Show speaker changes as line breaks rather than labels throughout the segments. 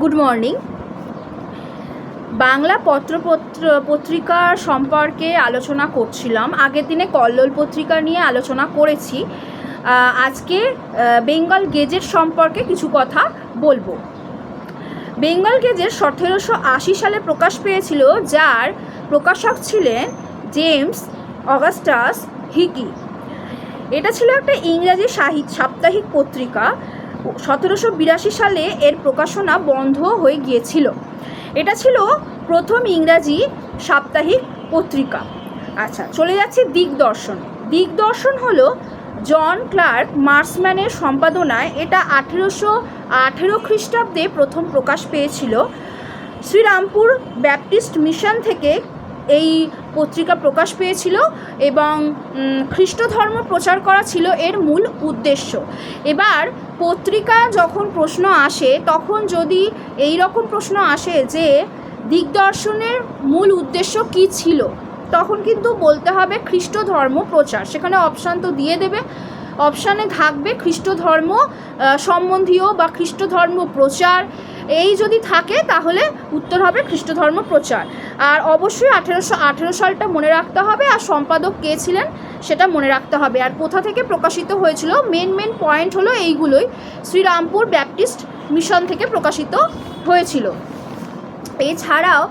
Good morning Bangla পত্রপত্র, পত্রিকা সম্পর্কে আলোচনা করছিলাম। আগের দিনে কল্লোল পত্রিকা নিয়ে আলোচনা করেছি। আজকে বেঙ্গল গেজেট সম্পর্কে কিছু কথা বলব। বেঙ্গল গেজেট সতেরোশো আশি সালে প্রকাশ পেয়েছিল, যার প্রকাশক ছিলেন জেমস অগাস্টাস হিকি এটা ছিল একটা ইংরাজি সাহিত্য সাপ্তাহিক পত্রিকা। সতেরোশো বিরাশি সালে এর প্রকাশনা বন্ধ হয়ে গিয়েছিল। এটা ছিল প্রথম ইংরাজি সাপ্তাহিক পত্রিকা। আচ্ছা চলে যাচ্ছে দিগদর্শন। দিগদর্শন হলো জন ক্লার্ক মার্সম্যানের সম্পাদনায় এটা আঠেরোশো আঠেরো খ্রিস্টাব্দে প্রথম প্রকাশ পেয়েছিল। শ্রীরামপুর ব্যাপটিস্ট মিশন থেকে এই পত্রিকা প্রকাশ পেয়েছিল এবং খ্রিস্ট ধর্ম প্রচার করা ছিল এর মূল উদ্দেশ্য। এবার পত্রিকা যখন প্রশ্ন আসে, তখন যদি এই রকম প্রশ্ন আসে যে দিগদর্শনের মূল উদ্দেশ্য কি ছিল, তখন কিন্তু বলতে হবে খ্রিস্ট ধর্ম প্রচার। সেখানে অপশান তো দিয়ে দেবে। অপশানে থাকবে খ্রিস্ট ধর্ম সম্বন্ধীয় বা খ্রিস্ট ধর্ম প্রচার এই যদি থাকে, তাহলে উত্তর হবে খ্রিস্ট ধর্ম প্রচার। আর অবশ্যই আঠেরোশো, আঠেরো সালটা মনে রাখতে হবে, আর সম্পাদক কে ছিলেন সেটা মনে রাখতে হবে। আর কোথা থেকে প্রকাশিত হয়েছিল মেন মেন পয়েন্ট হলো এইগুলোই। শ্রীরামপুর ব্যাপটিস্ট মিশন থেকে প্রকাশিত হয়েছিল। এছাড়াও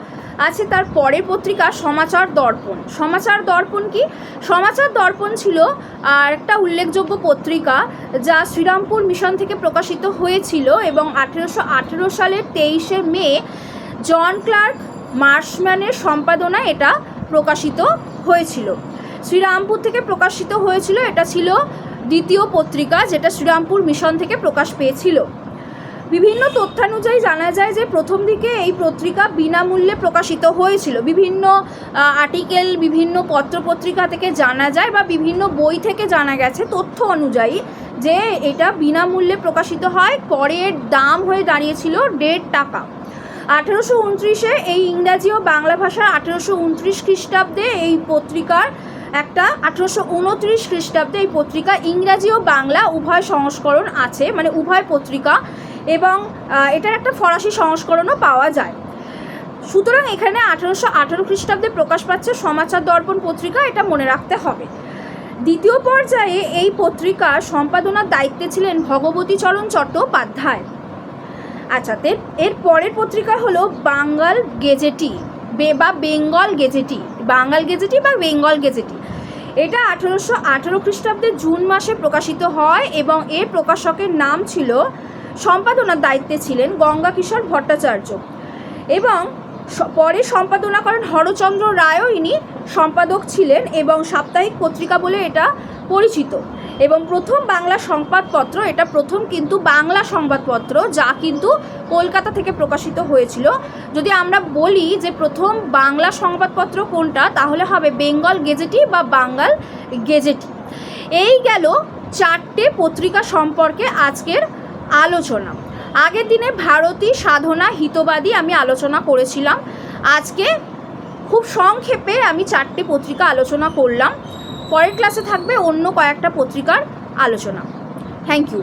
আছে তার পরের পত্রিকা সমাচার দর্পণ। সমাচার দর্পণ কি? সমাচার দর্পণ ছিল, আর একটা উল্লেখযোগ্য পত্রিকা যা শ্রীরামপুর মিশন থেকে প্রকাশিত হয়েছিল এবং আঠেরোশো আঠেরো সালের তেইশে মে জন ক্লার্ক মার্শম্যানের সম্পাদনায় এটা প্রকাশিত হয়েছিল। শ্রীরামপুর থেকে প্রকাশিত হয়েছিল, এটা ছিল দ্বিতীয় পত্রিকা যেটা শ্রীরামপুর মিশন থেকে প্রকাশ পেয়েছিল। বিভিন্ন তথ্যানুযায়ী জানা যায় যে প্রথম দিকে এই পত্রিকা বিনামূল্যে প্রকাশিত হয়েছিল। বিভিন্ন আর্টিকেল, বিভিন্ন পত্রপত্রিকা থেকে জানা যায় বা বিভিন্ন বই থেকে জানা গেছে তথ্য অনুযায়ী যে এটা বিনামূল্যে প্রকাশিত হয় পরের দাম হয়ে দাঁড়িয়েছিল দেড় টাকা। আঠেরোশো উনত্রিশে এই ইংরাজি ও বাংলা ভাষার আঠেরোশো উনত্রিশ খ্রিস্টাব্দে এই পত্রিকার একটা আঠেরোশো উনত্রিশ খ্রিস্টাব্দে এই পত্রিকা ইংরাজি ও বাংলা উভয় সংস্করণ আছে মানে উভয় পত্রিকা এবং এটার একটা ফরাসি সংস্করণও পাওয়া যায়। সুতরাং এখানে আঠারোশো আঠারো খ্রিস্টাব্দে প্রকাশ পাচ্ছে সমাচার দর্পণ পত্রিকা, এটা মনে রাখতে হবে। দ্বিতীয় পর্যায়ে এই পত্রিকার সম্পাদনার দায়িত্বে ছিলেন ভগবতী চরণ চট্টোপাধ্যায়। আচ্ছা এর পরের পত্রিকা হলো বাঙ্গাল গেজেটি বে বা বেঙ্গল গেজেটি বাঙ্গাল গেজেটি বা বেঙ্গল গেজেটি এটা আঠেরোশো আঠেরো খ্রিস্টাব্দে জুন মাসে প্রকাশিত হয় এবং এর প্রকাশকের নাম ছিল সম্পাদনার দায়িত্বে ছিলেন গঙ্গা কিশোর ভট্টাচার্য। এবং পরে সম্পাদনা করেন হরচন্দ্র রায়ও ইনি সম্পাদক ছিলেন এবং সাপ্তাহিক পত্রিকা বলে এটা পরিচিত। এবং প্রথম বাংলা সংবাদপত্র, এটা প্রথম কিন্তু বাংলা সংবাদপত্র, যা কিন্তু কলকাতা থেকে প্রকাশিত হয়েছিল। যদি আমরা বলি যে প্রথম বাংলা সংবাদপত্র কোনটা, তাহলে হবে বেঙ্গল গেজেটি বা বাঙ্গাল গেজেটি এই গেল চারটে পত্রিকা সম্পর্কে আজকের আলোচনা। আগের দিনে ভারতী সাধনা হিতবাদী আমি আলোচনা করেছিলাম। আজকে খুব সংক্ষেপে আমি চারটে পত্রিকা আলোচনা করলাম। পরের ক্লাসে থাকবে অন্য কয়েকটা পত্রিকার আলোচনা। Thank you